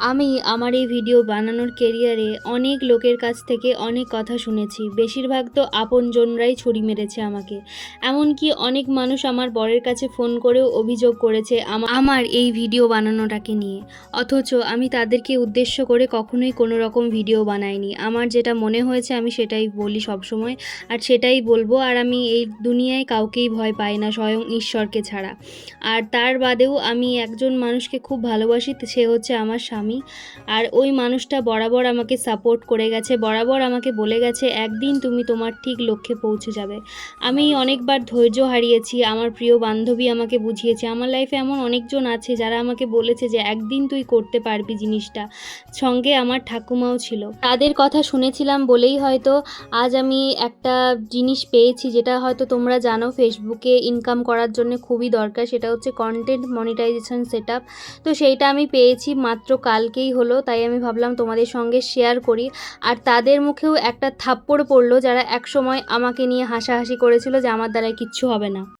আমি আমার এই ভিডিও বানানোর কেরিয়ারে অনেক লোকের কাছ থেকে অনেক কথা শুনেছি। বেশিরভাগ তো আপনজনরাই ছুরি মেরেছে আমাকে। এমনকি অনেক মানুষ আমার বরের কাছে ফোন করেও অভিযোগ করেছে আমার এই ভিডিও বানানোটাকে নিয়ে। অথচ আমি তাদেরকে উদ্দেশ্য করে কখনোই কোনো রকম ভিডিও বানাইনি। আমার যেটা মনে হয়েছে আমি সেটাই বলি সবসময়। আর সেটাই বলব, আর আমি এই দুনিয়ায় কাউকেই ভয় পাই না, স্বয়ং ঈশ্বরকে ছাড়া। আর তার বাদেও আমি একজন মানুষকে খুব ভালোবাসি, সে হচ্ছে আমার স্বামী। আর ওই মানুষটা বরাবর আমাকে সাপোর্ট করে গেছে, বরাবর আমাকে বলে গেছে, একদিন তুমি তোমার ঠিক লক্ষ্যে পৌঁছে যাবে। আমি অনেকবার ধৈর্য হারিয়েছি, আমার প্রিয় বান্ধবী আমাকে বুঝিয়েছে, আমার লাইফে এমন অনেকজন আছে যারা আমাকে বলেছে যে, একদিন তুই করতে পারবি জিনিসটা। সঙ্গে আমার ঠাকুমাও ছিল। তাদের কথা শুনেছিলাম বলেই হয়তো আজ আমি একটা জিনিস পেয়েছি যেটা হয়তো তোমরা জানো ফেসবুকে ইনকাম করার জন্য খুবই দরকার, সেটা হচ্ছে কন্টেন্ট মনিটাইজেশন সেট তো সেইটা আমি পেয়েছি মাত্র কালকেই হলো, তাই আমি ভাবলাম তোমাদের সঙ্গে শেয়ার করি। আর তাদের মুখেও একটা থাপ্পড় পড়ল যারা একসময় আমাকে নিয়ে হাসাহাসি করেছিল যে আমার দ্বারা কিচ্ছু হবে না।